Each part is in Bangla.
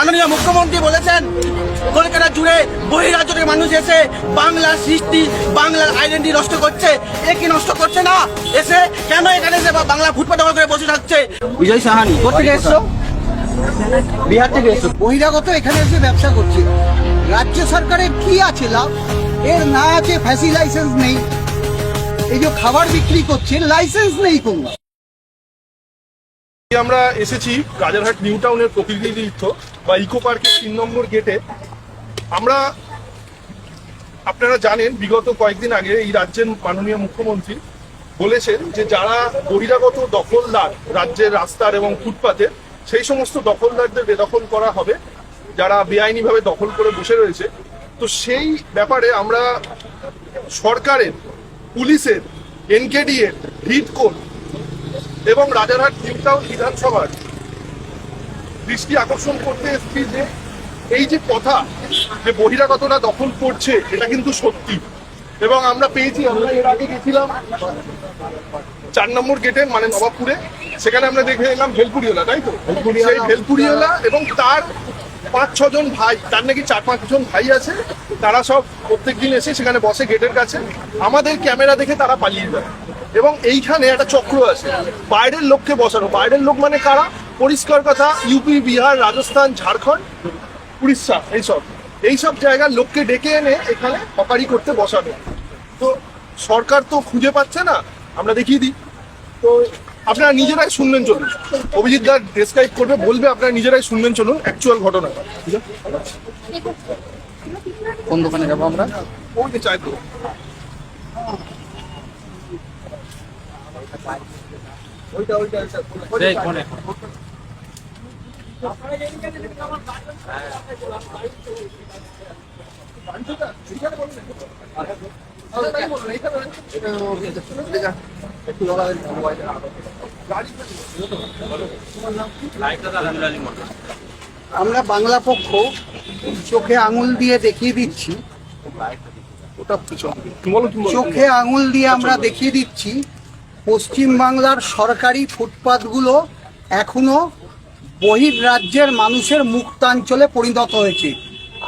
মাননীয় মুখ্যমন্ত্রী বলেছেন কলকাতা জুড়ে বহিরাজ্য থেকে মানুষ এসে বাংলার সৃষ্টি বাংলার আইডেন্টি নষ্ট করছে। এ কি নষ্ট করছে না? এসে কেন এখানে এসে বা- বাংলা ফুটপাত দখল করে বসে থাকছে? বিজয় সাহানি কোথেকে এসছো? বিহার থেকে এসছো। বহিরাগত এখানে এসে ব্যবসা করছে। রাজ্য সরকারের কি আছে লাভ? এর না আছে ফ্যাসি লাইসেন্স নেই। এই যে খাবার বিক্রি করছে লাইসেন্স নেই কোনো আমরা এসেছি রাজারহাট নিউ টাউনের প্রকৃতিতীর্থ। বা ইকো পার্কের তিন নম্বর গেটে আমরা, আপনারা জানেন, বিগত কয়েকদিন আগে এই রাজ্যের মাননীয় মুখ্যমন্ত্রী বলেছেন যে যারা বহিরাগত দখলদার রাজ্যের রাস্তার এবং ফুটপাতের সেই সমস্ত দখলদারদের বেদখল করা হবে, যারা বেআইনিভাবে দখল করে বসে রয়েছে। তো সেই ব্যাপারে আমরা সরকারের, পুলিশের এনকেডি এর হিট কোর্ট এবং রাজারহাট নিউ টাউন বিধানসভার দৃষ্টি আকর্ষণ করতে এসেছি যে এই যে কথা যে বহিরাগতরা দখল করছে এটা কিন্তু সত্যি। এবং আমরা পেয়েছি আমরা এর আগে গেছিলাম চার নম্বর গেটে মানে নবাবপুরে। সেখানে আমরা দেখে এলাম ভেলপুরিওলা তাই তো? সেই ভেলপুরিওলা এবং তার পাঁচ ছজন ভাই তার নাকি চার পাঁচজন ভাই আছে তারা সব প্রত্যেকদিন এসে সেখানে বসে গেটের কাছে। আমাদের ক্যামেরা দেখে তারা পালিয়ে যায়। এবং এইখানে একটা চক্র আছে বাইরের লোককে বসানো। বাইরের লোক মানে কারা? পরিষ্কার কথা ইউপি বিহার রাজস্থান ঝাড়খণ্ড উড়িষ্যা এইসব। এইসব জায়গার লোককে ডেকে এনে এখানে হকারি করতে বসাবে। তো সরকার তো খুঁজে পাচ্ছে না আমরা দেখিয়ে দিই। তো আপনারা নিজেরাই শুনবেন চলুন। অভিজিৎ দা ডেসক্রাইব করবে বলবে আপনারা নিজেরাই শুনবেন চলুন অ্যাকচুয়াল ঘটনা। ঠিক আছে কোন দোকানে যাব আমরা? ওই যে আমরা বাংলা পক্ষ চোখে আঙুল দিয়ে দেখিয়ে দিচ্ছি। চোখে আঙুল দিয়ে আমরা দেখিয়ে দিচ্ছি পশ্চিম বাংলার সরকারি ফুটপাতগুলো এখনও বহির রাজ্যের মানুষের মুক্তাঞ্চলে পরিণত হয়েছে।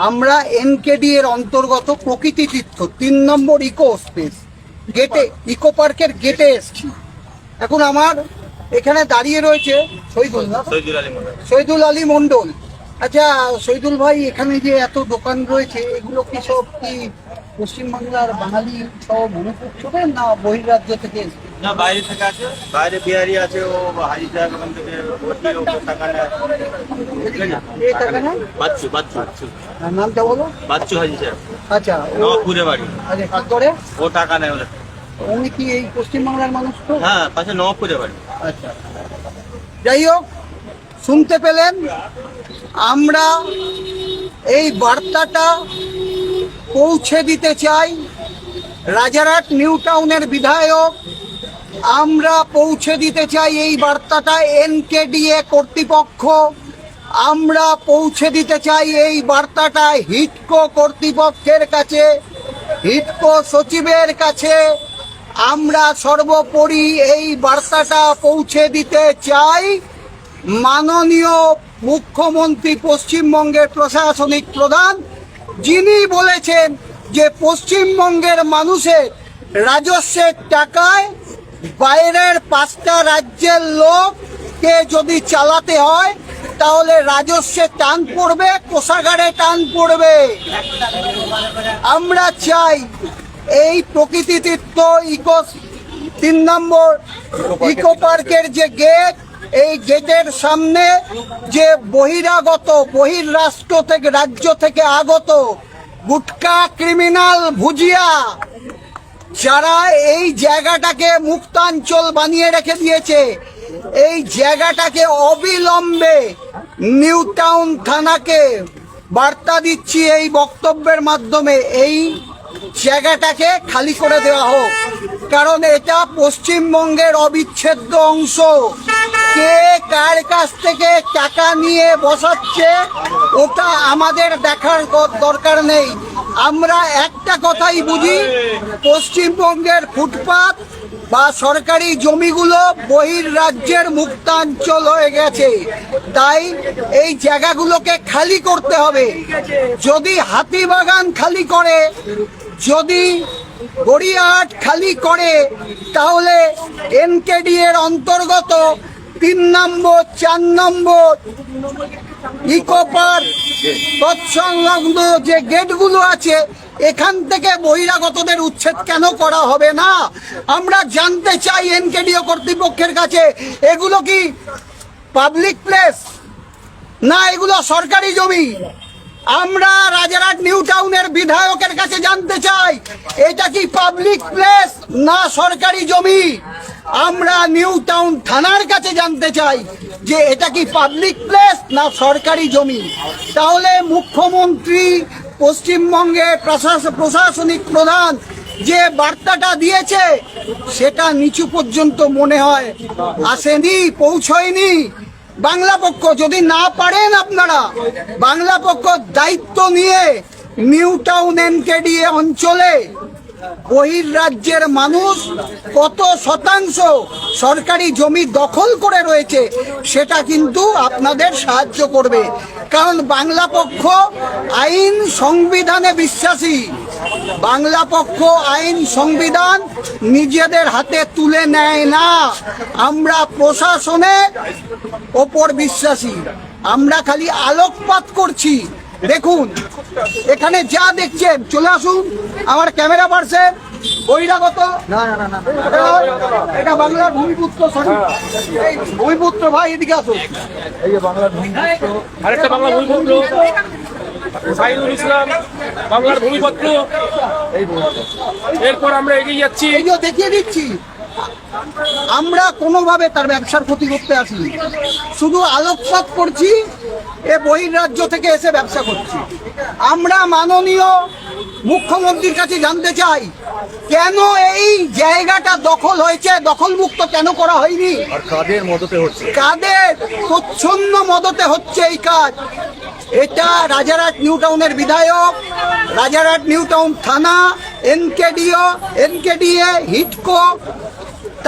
আমরা এনকেডি এর অন্তর্গত প্রকৃতি তীর্থ তিন নম্বর ইকো স্পেস। গেটে ইকো পার্কের গেটে এসছি। এখন আমার এখানে দাঁড়িয়ে রয়েছে শহীদুল না? শহীদুল আলী মন্ডল আচ্ছা শহীদুল ভাই এখানে যে এত দোকান রয়েছে এগুলো কি সব কি পশ্চিমবাংলার বাঙালি সব মনে করছ না বহির্রাজ্য থেকে এসেছে? না বাইরে থেকে আছে। বাইরে বিহারি আছে ও হাজি সাহেব ওখান থেকে ভর্তি ও টাকা নেয়? বাচ্চু বাচ্চু। নামটা বলো? বাচ্চু হাজি সাহেব আচ্ছা নবাবপুরে বাড়ি। আচ্ছা কি করে? ও টাকা নেয় ওদের। উনি কি এই পশ্চিমবাংলার মানুষ তো? হ্যাঁ পাশে নবাবপুরে বাড়ি। আচ্ছা। যাই হোক শুনতে পেলেন আমরা এই বার্তাটা পৌঁছে দিতে চাই রাজারহাট নিউ টাউনের বিধায়ক আমরা পৌঁছে দিতে চাই এই বার্তাটা এনকেডিএ কর্তৃপক্ষ। আমরা পৌঁছে দিতে চাই এই বার্তাটা হিটকো কর্তৃপক্ষের কাছে, হিটকো সচিবের কাছে। আমরা সর্বোপরি এই বার্তাটা পৌঁছে দিতে চাই মাননীয় মুখ্যমন্ত্রী পশ্চিমবঙ্গের প্রশাসনিক প্রধান। যিনি বলেছেন যে পশ্চিমবঙ্গের মানুষের রাজস্বের টাকায় বাইরের পাঁচটা রাজ্যের লোককে যদি চালাতে হয়, তাহলে রাজস্বে টান পড়বে, কোষাগারে টান পড়বে। আমরা চাই এই প্রকৃতি তীর্থ ইকো তিন নম্বর ইকো পার্কের যে গেট, এই গেটের সামনে যে বহিরাগত বহির রাষ্ট্র থেকে, রাজ্য থেকে আগত গুটকা ক্রিমিনাল ভুজিয়া যারা এই জায়গাটাকে মুক্তাঞ্চল বানিয়ে রেখে দিয়েছে, এই জায়গাটাকে অবিলম্বে নিউ টাউন থানাকে বার্তা দিচ্ছি এই বক্তব্যের মাধ্যমে। এই জায়গাটাকে খালি করে দেওয়া হোক। কারণ এটা পশ্চিমবঙ্গের অবিচ্ছেদ্য অংশ। কে কার কাছ থেকে টাকা নিয়ে বসাচ্ছে, ওটা আমাদের দেখার দরকার নেই। আমরা একটা কথাই বুঝি, পশ্চিমবঙ্গের ফুটপাত বা সরকারি জমিগুলো বহির রাজ্যের মুক্তাঞ্চল হয়ে গেছে। তাই এই জায়গাগুলোকে খালি করতে হবে। যদি হাতিবাগান খালি করে, যদি গড়িয়াহাট খালি করে, তাহলে এনকেডি এর অন্তর্গত তিন নম্বর, চার নম্বর ইকো পার্ক তৎসংলগ্ন যে গেটগুলো আছে এখান থেকে বহিরাগতদের উচ্ছেদ কেন করা হবে না? আমরা জানতে চাই এনকেডিও কর্তৃপক্ষের কাছে, এগুলো কি পাবলিক প্লেস না, এগুলো সরকারি জমি। আমরা রাজারহাট নিউ টাউনের বিধায়কের কাছে জানতে চাই, এটা কি পাবলিক প্লেস না সরকারি জমি? আমরা নিউ টাউন থানার কাছে জানতে চাই যে এটা কি পাবলিক প্লেস না সরকারি জমি। তাহলে মুখ্যমন্ত্রী পশ্চিমবঙ্গের প্রশাস- প্রশাসনিক প্রধান যে বার্তাটা দিয়েছে, সেটা নিচু পর্যন্ত মনে হয় আসেনি, পৌঁছয়নি। বাংলা পক্ষ যদি না পারেন আপনারা, বাংলা পক্ষ দায়িত্ব নিয়ে নিউ টাউন এনকেডিএ অঞ্চলে বহির রাজ্যের মানুষ কত শতাংশ সরকারি জমি দখল করে রয়েছে, সেটা কিন্তু আপনাদের সাহায্য করবে। কারণ বাংলা পক্ষ আইন সংবিধানে বিশ্বাসী। বাংলা পক্ষ আইন সংবিধান নিজেদের হাতে তুলে নেয় না। আমরা প্রশাসনে ওপর বিশ্বাসী। আমরা খালি আলোকপাত করছি। দেখুন এখানে যা দেখছেন চলে আসুন। আমার ক্যামেরা পার্সন বহিরাগত। না না না এটা বাংলার ভূমিপুত্র সরি। ভূমিপুত্র ভাই এদিকে আসুন। আরেকটা বাংলা ভূমিপত্র। সাইদুল ইসলাম বাংলার ভূমিপত্র। এরপর আমরা এগিয়ে যাচ্ছি। এই দেখিয়ে দিচ্ছি। আমরা কোনোভাবে তার ব্যবসার ক্ষতি করতে আসিনি। শুধু আলোকপাত করছি এ বহির্রাজ্য থেকে এসে ব্যবসা করছি। আমরা মাননীয় মুখ্যমন্ত্রীর কাছে জানতে চাই কেন এই জায়গাটা দখল হয়েছে দখলমুক্ত কেন করা হয়নি? কাদের মদতে হচ্ছে? কাদের প্রচ্ছন্ন মদতে হচ্ছে এই কাজ? এটা রাজারহাট নিউ টাউনের বিধায়ক রাজারহাট নিউ টাউন থানা এনকেডিও এনকেডিএ হিটকো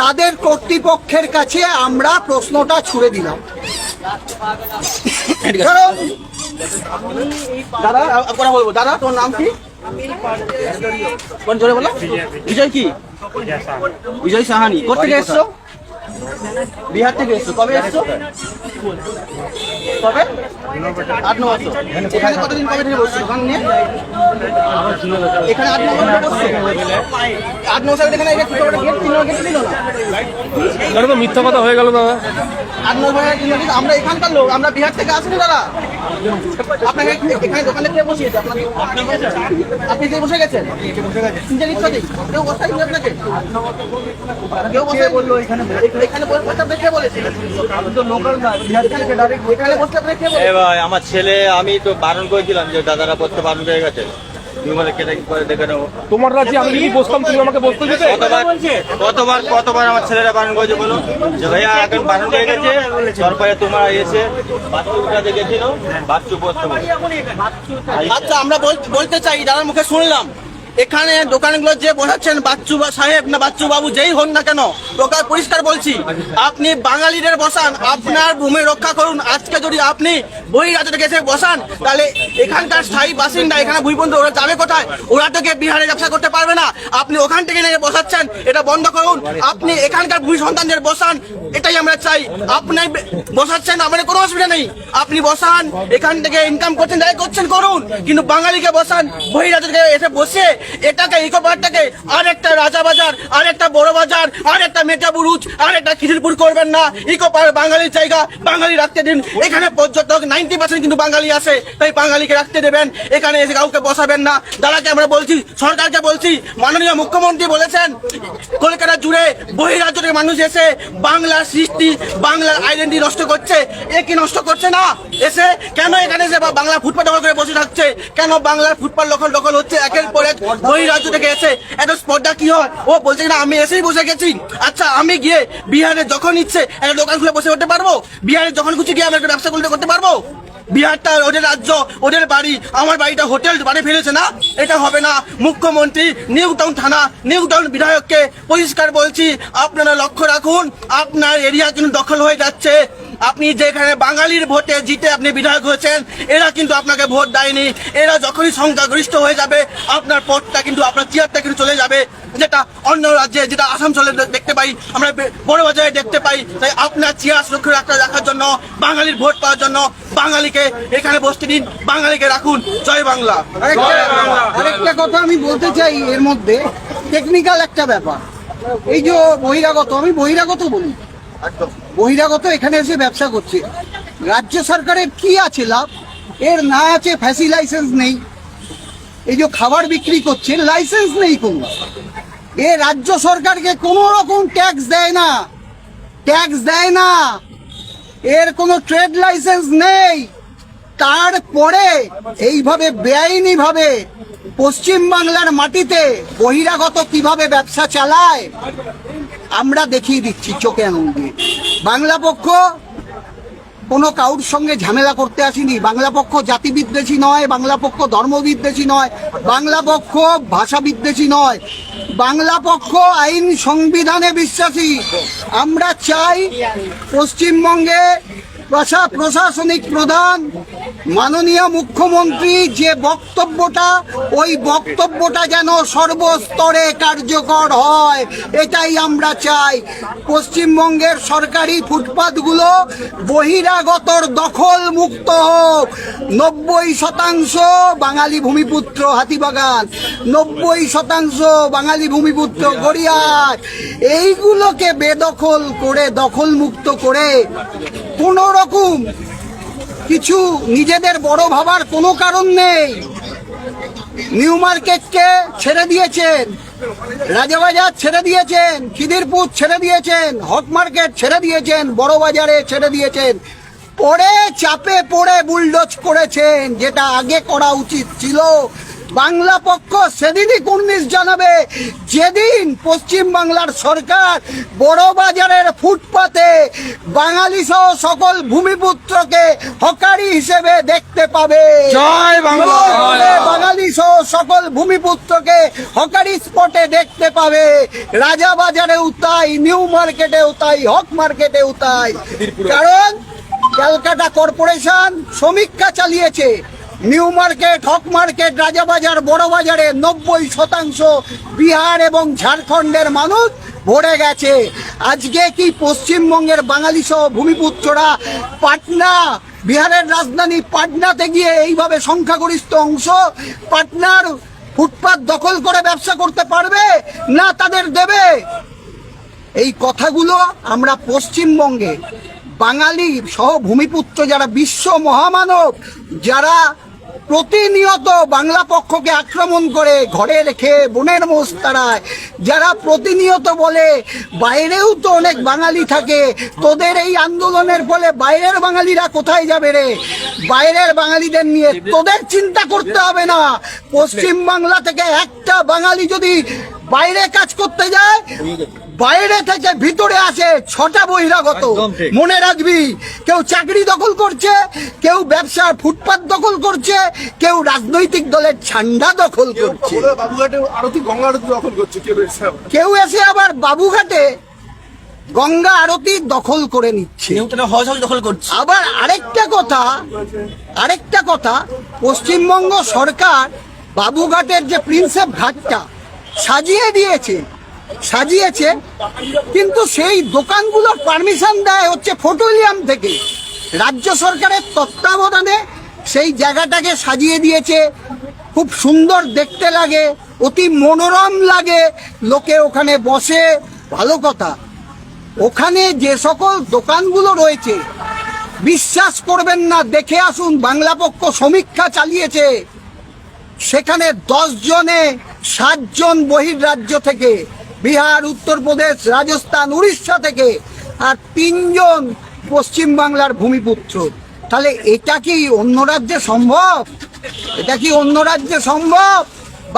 তাদের কর্তৃপক্ষের কাছে আমরা প্রশ্নটা ছুড়ে দিলাম। দাদা কথা বলব। দাদা তোর নাম কি? কোন জোরে বলো? বিজয় কি? বিজয় সাহানি। কোথেকে এসছো? বিহার থেকে এসছো। কবে এসছো? কবে? আট ন বছর। এখানে কতদিন কবে থেকে বসছো? ওখান নিয়ে? এখানে আট নম্বর বসছো? আট ন বছর এখানে গেট গেট তিন গেট দিল না? এটা তো মিথ্যা কথা হয়ে গেল দাদা। আট নম্বর আমরা এখানকার লোক আমরা বিহার থেকে আসিনি দাদা। আপনাকে এখানে দোকানে কে বসিয়েছে আপনাকে আপনি যে বসে গেছেন? নিজের ইচ্ছা কেউ বসাই আপনাকে? কেউ বসে বলল এখানে এখানে বসতে আপনি কে বলেছে লোকাল না বিহার থেকে ডাইরেক্ট এখানে বসতে আপনি কে এ ভাই আমার ছেলে আমি তো বারণ করেছিলাম যে দাদারা পড়তে বারণ হয়ে গেছে। তোমার আমি যদি বসতাম তুমি আমাকে বসতে দিতে? কতবার কতবার কতবার আমার ছেলেরা বারণ করেছে বলো। যে ভাইয়া এখন বারণ হয়ে গেছে। তারপরে তোমরা এসে বাচ্চু বসতে আচ্ছা আমরা বল- বলতে চাই দাদার মুখে শুনলাম। এখানে দোকানগুলো যে বসাচ্ছেন বাচ্চু বা সাহেব না বাচ্চু বাবু যেই হন না কেন, প্রকার পরিষ্কার বলছি, আপনি বাঙালিদের বসান, আপনার ভূমি রক্ষা করুন। আজকে যদি আপনি বই রাজ্যে এসে বসান, তাহলে এখানকার স্থায়ী বাসিন্দা, এখানে ভূমিবন্ধ ওরা যাবে কোথায়? ওরা থেকে বিহারে ব্যবসা করতে পারবে না। আপনি ওখান থেকে নিয়ে বসাচ্ছেন, এটা বন্ধ করুন। আপনি এখানকার ভূমি সন্তানদের বসান, এটাই আমরা চাই। আপনি বসাচ্ছেন আমাদের কোনো অসুবিধা নেই। আপনি বসান, এখান থেকে ইনকাম করছেন, যাই করছেন, করুন। কিন্তু বাঙালিকে বসান, বহিরাজ্য থেকে এসে বসে এটাকে ইকো পার্কটাকে আর একটা রাজা বাজার আর একটা বড় বাজার আর একটা মেটা বুরুজ আর একটা খিদিরপুর করবেন না। ইকো পার্ক বাঙালির জায়গা, বাঙালি রাখতে দিন। এখানে পর্যটক নাইনটি পার্সেন্ট কিন্তু বাঙালি আসে তাই বাঙালিকে রাখতে দেবেন। এখানে এসে কাউকে বসাবেন না। দাদাকে আমরা বলছি, সরকারকে বলছি, মাননীয় মুখ্যমন্ত্রী বলেছেন, কলকাতা জুড়ে বহিরাজ্য থেকে মানুষ এসে বাংলার সৃষ্টি, বাংলার আইডেন্টি নষ্ট করছে। এ কি নষ্ট করছে না? এসে কেন এখানে এসে বাংলা ফুটপাত দখল করে বসে থাকছে? কেন বাংলার ফুটপাত দখল দখল হচ্ছে? একের পর এক বহিরাজ্য থেকে এসে এত স্পর্ধা কি হয়? ও বলছে না আমি এসেই বসে গেছি। আচ্ছা আমি গিয়ে বিহারে যখন ইচ্ছে একটা দোকান খুলে বসে করতে পারব? বিহারে যখন খুশি গিয়ে আমি একটা ব্যবসা খুলতে করতে পারব? বিহারটা ওদের রাজ্য, ওদের বাড়ি, আমার বাড়িটা হোটেল বানিয়ে ফেলেছে না? এটা হবে না। মুখ্যমন্ত্রী, নিউ টাউন থানা, নিউ টাউন বিধায়ককে পরিষ্কার বলছি, আপনারা লক্ষ্য রাখুন, আপনার এরিয়া কিন্তু দখল হয়ে যাচ্ছে। আপনি যেখানে বাঙালির ভোটে জিতে আপনি বিধায়ক হয়েছেন এরা কিন্তু আপনাকে ভোট দেয়নি। এরা যখনই সংখ্যাগরিষ্ঠ হয়ে যাবে আপনার পথটা কিন্তু আপনার চেয়ারটা কিন্তু চলে যাবে। যেটা অন্য রাজ্যে যেটা আসানসোলে দে- দেখতে পাই আমরা বড় বাজারে দেখতে পাই তাই আপনার চেয়ার সুরক্ষা রাখা রাখার জন্য বাঙালির ভোট পাওয়ার জন্য বাঙালিকে এখানে বসতে দিন বাঙালিকে রাখুন। জয় বাংলা। আরেকটা কথা আমি বলতে চাই এর মধ্যে টেকনিক্যাল একটা ব্যাপার। এই যে বহিরাগত আমি বহিরাগত বলি। বহিরাগত এখানে এসে ব্যবসা করছে। রাজ্য সরকারের কি আছে লাভ? এর না আছে ফ্যাসি লাইসেন্স নেই। এই যে খাবার বিক্রি করছে, লাইসেন্স নেই কোনো। এ রাজ্য সরকারকে কোনো রকম ট্যাক্স দেয় না। ট্যাক্স দেয় না। এর কোনো ট্রেড লাইসেন্স নেই। তারপরে এইভাবে বেআইনি ভাবে পশ্চিম বাংলার মাটিতে বহিরাগত কীভাবে ব্যবসা চালায়, আমরা দেখিয়ে দিচ্ছি চোখে আঙুল। দিয়ে বাংলা পক্ষ কোনো কাউর সঙ্গে ঝামেলা করতে আসেনি। বাংলা পক্ষ জাতি বিদ্বেষী নয়, বাংলা পক্ষ ধর্ম বিদ্বেষী নয়, বাংলা পক্ষ ভাষা বিদ্বেষী নয়। বাংলা পক্ষ আইন সংবিধানে বিশ্বাসী। আমরা চাই পশ্চিমবঙ্গে প্রশা প্রশাসনিক প্রধান মাননীয় মুখ্যমন্ত্রী যে বক্তব্যটা, ওই বক্তব্যটা যেন সর্বস্তরে কার্যকর হয়, এটাই আমরা চাই। পশ্চিমবঙ্গের সরকারি ফুটপাতগুলো বহিরাগতর দখল মুক্ত হোক। নব্বই শতাংশ বাঙালি ভূমিপুত্র হাতিবাগান, নব্বই শতাংশ বাঙালি ভূমিপুত্র গড়িয়ার এইগুলোকে বেদখল করে দখল মুক্ত করে কোনো রকম কিছু নিজেদের বড় ভাবার কোনো কারণ নেই। নিউ মার্কেটকে ছেড়ে দিয়েছেন, রাজাবাজার ছেড়ে দিয়েছেন, খিদিরপুর ছেড়ে দিয়েছেন, হট মার্কেট ছেড়ে দিয়েছেন, বড় বাজারে ছেড়ে দিয়েছেন। পরে চাপে পড়ে বুলডোজ করেছেন, যেটা আগে করা উচিত ছিল। বাংলা পক্ষ সেদিনই কুর্নিশ জানাবে যেদিন পশ্চিম বাংলার সরকার বড় বাজারের ফুটপাতে বাঙালি সহ সকল ভূমিপুত্রকে হকারি হিসেবে দেখতে পাবে। জয় বাংলা! বাঙালি সহ সকল ভূমিপুত্রকে হকারি স্পটে দেখতে পাবে। রাজা বাজারেও তাই নিউ মার্কেটেও তাই হক মার্কেটেও তাই। কারণ ক্যালকাটা কর্পোরেশন সমীক্ষা চালিয়েছে। New Market, Hogg Market Rajabazar বড় বাজারে নব্বই শতাংশ বিহার এবং ঝাড়খণ্ডের মানুষ ভরে গেছে। আজকে কি পশ্চিমবঙ্গের বাঙালি সহ ভূমিপুত্ররা পাটনা, বিহারের রাজধানী পাটনাতে গিয়ে এইভাবে সংখ্যাগরিষ্ঠ অংশ পাটনার ফুটপাত দখল করে ব্যবসা করতে পারবে না তাদের দেবে? এই কথাগুলো আমরা পশ্চিমবঙ্গে বাঙালি সহ ভূমিপুত্র যারা বিশ্ব মহামানব, যারা প্রতিনিয়ত বাংলা পক্ষকে আক্রমণ করে ঘরে রেখে বোনের মোষ তাড়ায়। যারা প্রতিনিয়ত বলে, বাইরেও তো অনেক বাঙালি থাকে, তোদের এই আন্দোলনের ফলে বাইরের বাঙালিরা কোথায় যাবে রে? বাইরের বাঙালিদের নিয়ে তোদের চিন্তা করতে হবে না। পশ্চিম বাংলা থেকে একটা বাঙালি যদি বাইরে কাজ করতে যায় বাইরে থেকে ভিতরে আসে ছটা বহিরাগত। মনে রাখবি কেউ চাকরি দখল করছে কেউ ব্যবসার ফুটপাত দখল করছে কেউ রাজনৈতিক দলের ঝান্ডা দখল করছে। বলে বাবুঘাটে আরতি গঙ্গা আরতি দখল করছে কেউ এসে আবার। বাবুঘাটে গঙ্গা আরতি দখল করে নিচ্ছে। আবার আরেকটা কথা আরেকটা কথা পশ্চিমবঙ্গ সরকার বাবুঘাটের যে প্রিন্সেপ ঘাটটা সাজিয়ে দিয়েছে সাজিয়েছে, কিন্তু সেই দোকানগুলোর পারমিশন দেয় হচ্ছে ফটোলিয়াম থেকে। রাজ্য সরকারের তত্ত্বাবধানে সেই জায়গাটাকে সাজিয়ে দিয়েছে। খুব সুন্দর দেখতে লাগে, অতি মনোরম লাগে, লোকে ওখানে বসে, ভালো কথা। ওখানে যে সকল দোকানগুলো রয়েছে, বিশ্বাস করবেন না, দেখে আসুন, বাংলা পক্ষ সমীক্ষা চালিয়েছে। সেখানে দশ জনে সাতজন বহির্রাজ্য থেকে বিহার উত্তরপ্রদেশ রাজস্থান, উড়িষ্যা থেকে আর তিনজন পশ্চিম বাংলার ভূমিপুত্র। তাহলে এটা কি অন্য রাজ্যে সম্ভব? এটা কি অন্য রাজ্যে সম্ভব?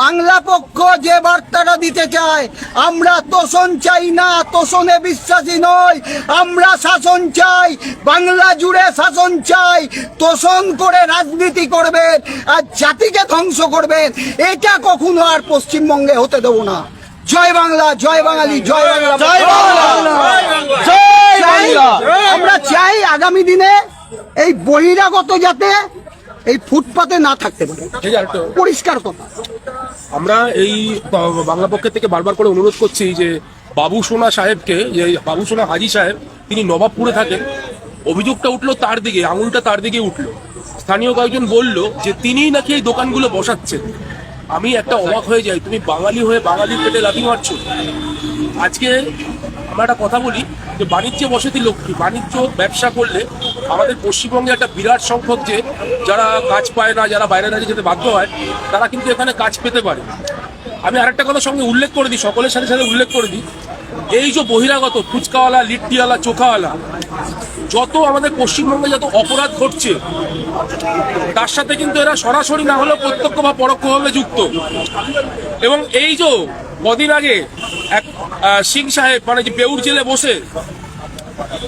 বাংলা পক্ষ যে বার্তাটা দিতে চায়, আমরা তোষণ চাই না, তোষণে বিশ্বাসী নই। আমরা শাসন চাই, বাংলা জুড়ে শাসন চাই, তোষণ করে রাজনীতি করবেন আর জাতিকে ধ্বংস করবেন। এটা কখনো আর পশ্চিমবঙ্গে হতে দেবো না। জয় বাংলা জয় বাঙালি জয় বাংলা জয় বাংলা। আমরা চাই আগামী দিনে এই বহিরাগত যাতে এই ফুটপাতে না থাকতে পারে। পরিষ্কার কথা। আমরা এই বাংলা পক্ষের থেকে বারবার করে অনুরোধ করছি যে বাবু সোনা সাহেবকে যে বাবু সোনা হাজি সাহেব তিনি নবাবপুরে থাকেন। অভিযোগটা উঠল তার দিকে আঙুলটা তার দিকে উঠল। স্থানীয় কয়েকজন বলল যে তিনিই নাকি এই দোকানগুলো বসাচ্ছেন। আমি একটা অবাক হয়ে যাই। তুমি বাঙালি হয়ে বাঙালির পেটে লাথি মারছ। আজকে আমরা একটা কথা বলি যে বাণিজ্য বসতি লক্ষ্মী। বাণিজ্য ব্যবসা করলে আমাদের পশ্চিমবঙ্গে একটা বিরাট সংখ্যক যে যারা কাজ পায় না, যারা বাইরে রাজ্যে যেতে বাধ্য হয়, তারা কিন্তু এখানে কাজ পেতে পারে। আমি আরেকটা কথা সঙ্গে উল্লেখ করে দিই, সকলের সাথে সাথে উল্লেখ করে দিই। এই যে বহিরাগত, ফুচকাওয়ালা, লিট্টিওয়ালা, চোখাওয়ালা, যত আমাদের পশ্চিমবঙ্গে যত অপরাধ ঘটছে, তার সাথে কিন্তু এরা সরাসরি না হলেও প্রত্যক্ষ বা পরোক্ষভাবে যুক্ত। এবং এই যে কদিন আগে এক সিং সাহেব মানে যে বেউর জেলে বসে,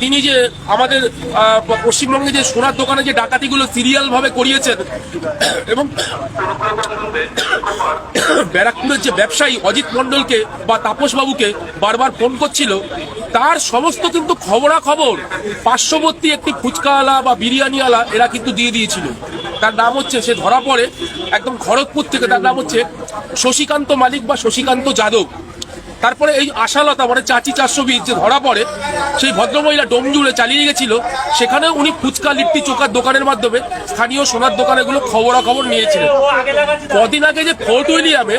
তিনি যে আমাদের পশ্চিমবঙ্গে যে সোনার দোকানে যে ডাকাতিগুলো সিরিয়াল ভাবে করিয়েছেন, এবং ব্যারাকপুরের যে ব্যবসায়ী অজিত মন্ডলকে বা তাপস বাবুকে বারবার ফোন করছিল, তার সমস্ত কিন্তু খবরাখবর, পার্শ্ববর্তী একটি ফুচকাওয়ালা বা বিরিয়ানিওয়ালা এরা কিন্তু দিয়ে দিয়েছিল। তার নাম হচ্ছে, সে ধরা পড়ে, একদম খড়গপুর থেকে, তার নাম হচ্ছে শশীকান্ত মালিক বা শশীকান্ত যাদব। তারপরে এই আশালতা মানে চাচি চারশো বিশ যে ধরা পড়ে, সেই ভদ্রমহিলা ডোম জুড়ে চালিয়ে গেছিল। সেখানে উনি ফুচকা, লিট্টি, চোকার দোকানের মাধ্যমে স্থানীয় সোনার দোকানেগুলো খবরাখবর নিয়েছিলেন। কদিন আগে যে ফোর্ট উইলিয়ামে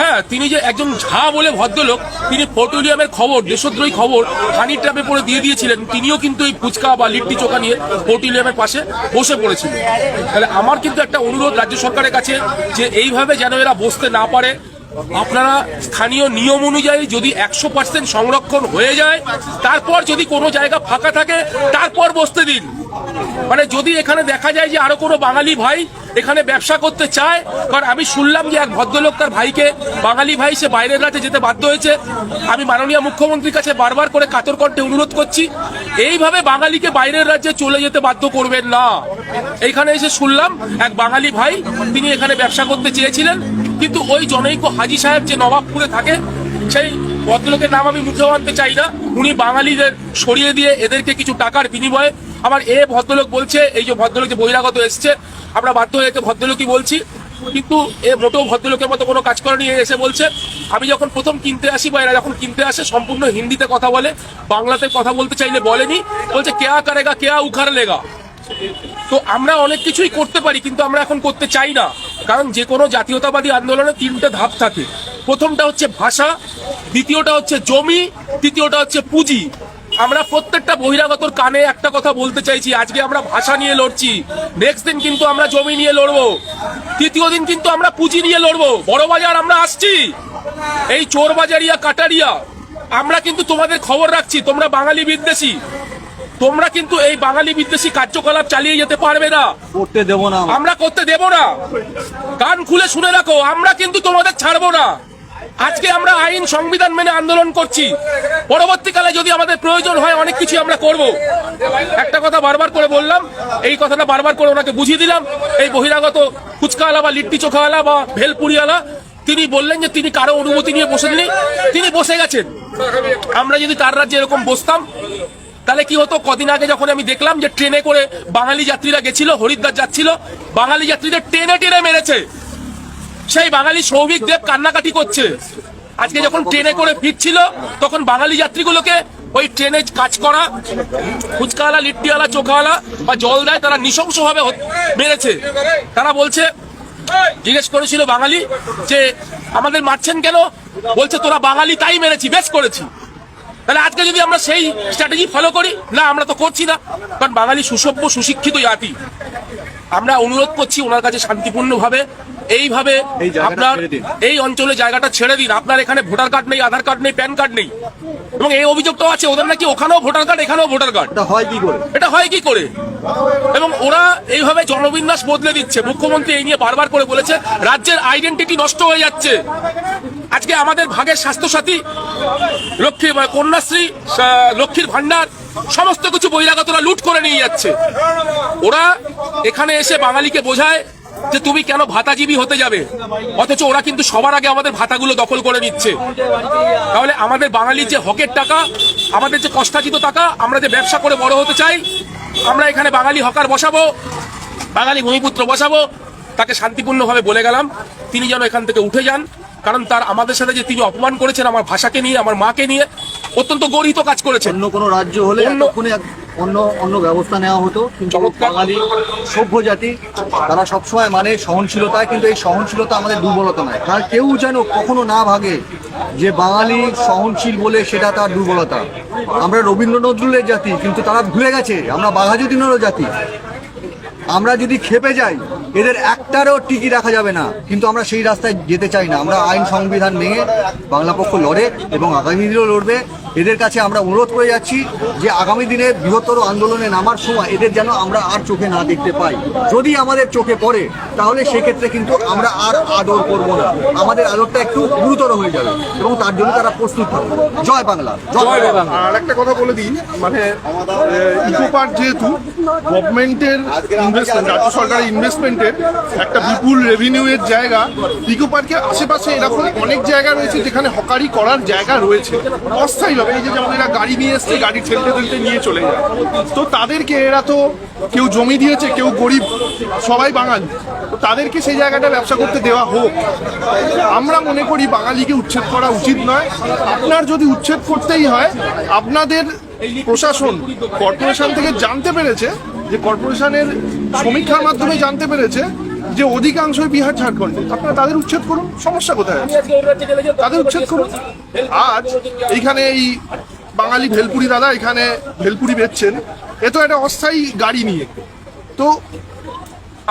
হ্যাঁ তিনি যে একজন ঝা বলে ভদ্রলোক, তিনি ফোর্ট উইলিয়ামের খবর, দেশদ্রোহী খবর হানি ট্র্যাপে পড়ে দিয়ে দিয়েছিলেন। তিনিও কিন্তু এই ফুচকা বা লিট্টি, চোকা নিয়ে ফোর্ট উইলিয়ামের পাশে বসে পড়েছিলেন। তাহলে আমার কিন্তু একটা অনুরোধ রাজ্য সরকারের কাছে, যে এইভাবে যেন এরা বসতে না পারে আপনারা স্থানীয় নিয়ম অনুযায়ী যদি একশো পার্সেন্ট সংরক্ষণ হয়ে যায়, তারপর যদি কোনো জায়গা ফাঁকা থাকে, তারপর বসতে দিন। মানে যদি এখানে দেখা যায় যে আরও কোনো বাঙালি ভাই এখানে ব্যবসা করতে চায়, কারণ আমি শুনলাম যে এক ভদ্রলোক তার ভাইকে, বাঙালি ভাই সে বাইরের রাজ্যে যেতে বাধ্য হয়েছে। আমি মাননীয় মুখ্যমন্ত্রীর কাছে বারবার করে কাতর কণ্ঠে অনুরোধ করছি, এইভাবে বাঙালিকে বাইরের রাজ্যে চলে যেতে বাধ্য করবেন না। এখানে এসে শুনলাম এক বাঙালি ভাই, তিনি এখানে ব্যবসা করতে চেয়েছিলেন। কিন্তু ওই জনৈক হাজি সাহেব যে নবাবপুরে থাকে, সেই ভদ্রলোকের নাম আমি মুখে আনতে চাই না। উনি বাঙালিদের সরিয়ে দিয়ে এদেরকে কিছু টাকার বিনিময়ে আমার এ ভদ্রলোক বলছে, এই যে ভদ্রলোক যে বহিরাগত এসছে, আমরা বাধ্য হয়ে ভদ্রলোকই বলছি। কিন্তু এ মোটেও ভদ্রলোকের মতো কোনো কাজ করেনি, এ এসে বলছে, আমি যখন প্রথম কিনতে আসি বা এরা যখন কিনতে আসে, সম্পূর্ণ হিন্দিতে কথা বলে, বাংলাতে কথা বলতে চাইলে বলেনি। বলছে, কেয়া কারেগা, কেয়া উখার লেগা তো আমরা অনেক কিছুই করতে পারি, কিন্তু আমরা এখন করতে চাই না। কারণ যে কোনো জাতীয়তাবাদী আন্দোলনে তিনটে ধাপ থাকে। প্রথমটা হচ্ছে ভাষা, দ্বিতীয়টা হচ্ছে জমি, তৃতীয়টা হচ্ছে পুঁজি। আমরা প্রত্যেকটা বহিরাগতর কানে একটা কথা বলতে চাইছি, আজকে আমরা ভাষা নিয়ে লড়ছি। নেক্সট দিন কিন্তু আমরা জমি নিয়ে লড়বো। তৃতীয় দিন কিন্তু আমরা পুঁজি নিয়ে লড়বো। বড় বাজার আমরা আসছি। এই চোর বাজারিয়া কাটারিয়া, আমরা কিন্তু তোমাদের খবর রাখছি, তোমরা বাঙালি বিদ্বেষী। তোমরা কিন্তু এই বাঙালি বিদ্বেষী কার্যকলাপ চালিয়ে যেতে পারবে না। করতে দেব না আমরা। করতে দেব না। কান খুলে শুনে রাখো আমরা কিন্তু তোমাদের ছাড়বো না। আজকে আমরা আইন সংবিধান মেনে আন্দোলন করছি। পরবর্তীকালে যদি আমাদের প্রয়োজন হয় অনেক কিছু আমরা করব। একটা কথা বারবার করে বললাম এই কথাটা বারবার করে ওনাকে বুঝিয়ে দিলাম। এই বহিরাগত ফুচকাওয়ালা বা লিট্টি চোখাওয়ালা বা ভেলপুরিওয়ালা তিনি বললেন যে তিনি কারও অনুমতি নিয়ে বসেননি। তিনি বসে গেছেন। আমরা যদি তার রাজ্যে এরকম বসতাম তাহলে কি হতো? কদিন আগে যখন আমি দেখলাম যে ট্রেনে করে বাঙালি যাত্রীরা গেছিল, হরিদ্বার যাচ্ছিল, বাঙালি যাত্রীদের ট্রেনে টেনে মেরেছে। সেই বাঙালি সৌভিক দেব কান্নাকাটি করছে। আজকে যখন ট্রেনে করে ফিরছিল, তখন বাঙালি যাত্রীগুলোকে ওই ট্রেনে কাজ করা, ফুচকাওয়ালা, লিট্টিওয়ালা, চোখাওয়ালা বা জল দেয়, তারা নৃশংসভাবে মেরেছে। তারা বলছে, জিজ্ঞেস করেছিল বাঙালি যে, আমাদের মারছেন কেন? বলছে, তোরা বাঙালি তাই মেরেছি, বেশ করেছি। তাহলে আজকে যদি আমরা সেই স্ট্র্যাটেজি ফলো করি না আমরা তো করছি না। কারণ বাঙালি সুসভ্য সুশিক্ষিত জাতি। আমরা অনুরোধ করছি ওনার কাছে শান্তিপূর্ণভাবে এইভাবে আপনার এই অঞ্চলে জায়গাটা ছেড়ে দিন। আপনার এখানে ভোটার কার্ড নেই আধার কার্ড নেই প্যান কার্ড নেই। এবং এই অভিযোগটাও আছে ওদের নাকি ওখানেও ভোটার কার্ড এখানেও ভোটার কার্ড। এটা হয় কি করে? এটা হয় কি করে? এবং ওরা এইভাবে জনবিন্যাস বদলে দিচ্ছে। মুখ্যমন্ত্রী এই নিয়ে বারবার করে বলেছে রাজ্যের আইডেন্টিটি নষ্ট হয়ে যাচ্ছে। আজকে আমাদের ভাগের স্বাস্থ্যসাথী, লক্ষ্মী কন্যাশ্রী লক্ষ্মীর ভান্ডার সমস্ত কিছু বহিরাগতরা লুট করে নিয়ে যাচ্ছে। ওরা এখানে এসে বাঙালিকে বোঝায় যে তুমি কেন ভাতাজীবী হতে যাবে। অথচ ওরা কিন্তু সবার আগে আমাদের ভাতাগুলো দখল করে নিচ্ছে। তাহলে আমাদের বাঙালির যে হকের টাকা, আমাদের যে কষ্টার্জিত টাকা, আমরা যে ব্যবসা করে বড় হতে চাই, আমরা এখানে বাঙালি হকার বসাবো, বাঙালি ভূমিপুত্র বসাবো, তাকে শান্তিপূর্ণভাবে বলে গেলাম, তিনি যেন এখান থেকে উঠে যান। কারণ তার আমাদের সাথে যে তিনি অপমান করেছেন আমার ভাষাকে নিয়ে আমার মাকে নিয়ে অত্যন্ত গরিত কাজ করেছেন। অন্য কোনো রাজ্য হলে অন্য- অন্য অন্য ব্যবস্থা নেওয়া হতো কিন্তু। বাঙালি সভ্য জাতি তারা সবসময় মানে সহনশীলতায় কিন্তু এই সহনশীলতা আমাদের দুর্বলতা নয়। তার কেউ যেন কখনো না ভাগে যে বাঙালি সহনশীল বলে সেটা তার দুর্বলতা। আমরা রবীন্দ্র নজরুলের জাতি কিন্তু তারা ভুলে গেছে। আমরা বাঘাযতীনেরও জাতি। আমরা যদি খেপে যাই এদের একটারও টিকি রাখা যাবে না। কিন্তু আমরা সেই রাস্তায় যেতে চাই না। আমরা আইন সংবিধান ভেঙে বাংলা পক্ষ লড়ে এবং আগামী দিনেও লড়বে। এদের কাছে আমরা অনুরোধ করে যাচ্ছি যে আগামী দিনে বৃহত্তর আন্দোলনে নামার সময় এদের যেন আমরা আর চোখে না দেখতে পাই। যদি আমাদের চোখে পড়ে তাহলে সেক্ষেত্রে কিন্তু আমরা আর আদর করব না। আমাদের আদরটা একটু গুরুতর হয়ে যাবে এবং তার জন্য তারা প্রস্তুত থাকবে। জয় বাংলা। জয় বাংলা। আর একটা কথা বলে দিই মানে ইকো পার্ক যেহেতু গভর্নমেন্টের ইনভেস্টমেন্ট রাজ্য সরকারের ইনভেস্টমেন্টের একটা বিপুল রেভিনিউ এর জায়গা। ইকো পার্কের আশেপাশে এরকম অনেক জায়গা রয়েছে যেখানে হকারি করার জায়গা রয়েছে। অস্থায়ীভাবে এই যে যেমন এরা গাড়ি নিয়ে এসছে, গাড়ি ঠেলতে ঠেলতে নিয়ে চলে যায়। তো তাদেরকে এরা তো কেউ জমি দিয়েছে, কেউ গরিব, সবাই বাঙালি। তো তাদেরকে সেই জায়গাটা ব্যবসা করতে দেওয়া হোক। আমরা মনে করি বাঙালিকে উচ্ছেদ করা উচিত নয়। আপনার যদি উচ্ছেদ করতেই হয়, আপনাদের প্রশাসন কর্পোরেশন থেকে জানতে পেরেছে যে কর্পোরেশনের সমীক্ষার মাধ্যমে জানতে পেরেছে যে অধিকাংশই বিহার, ঝাড়খণ্ডে। আপনারা তাদের উচ্ছেদ করুন, সমস্যা কোথায় আছে? তাদের উচ্ছেদ করুন। আজ এইখানে এই বাঙালি ভেলপুরি দাদা এখানে ভেলপুরি বেচছেন। এ তো একটা অস্থায়ী গাড়ি নিয়ে। তো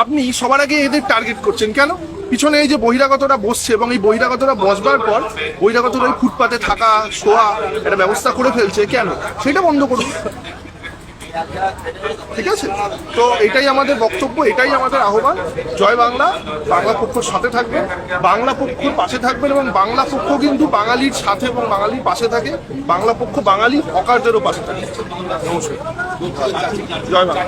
আপনি সবার আগে এদের টার্গেট করছেন কেন? পিছনে এই যে বহিরাগতরা বসছে এবং এই বহিরাগতরা বসবার পর বহিরাগতরা ওই ফুটপাতে থাকা, শোয়া একটা ব্যবস্থা করে ফেলছে। কেন? সেটা বন্ধ করুন। ঠিক আছে? তো এটাই আমাদের বক্তব্য, এটাই আমাদের আহ্বান। জয় বাংলা বাংলা পক্ষর সাথে থাকবে। বাংলা পক্ষর পাশে থাকবেন এবং বাংলা পক্ষ কিন্তু বাঙালির সাথে এবং বাঙালির পাশে থাকে। বাংলা পক্ষ বাঙালি হকারদেরও পাশে থাকে। নমস্কার। জয় বাংলা।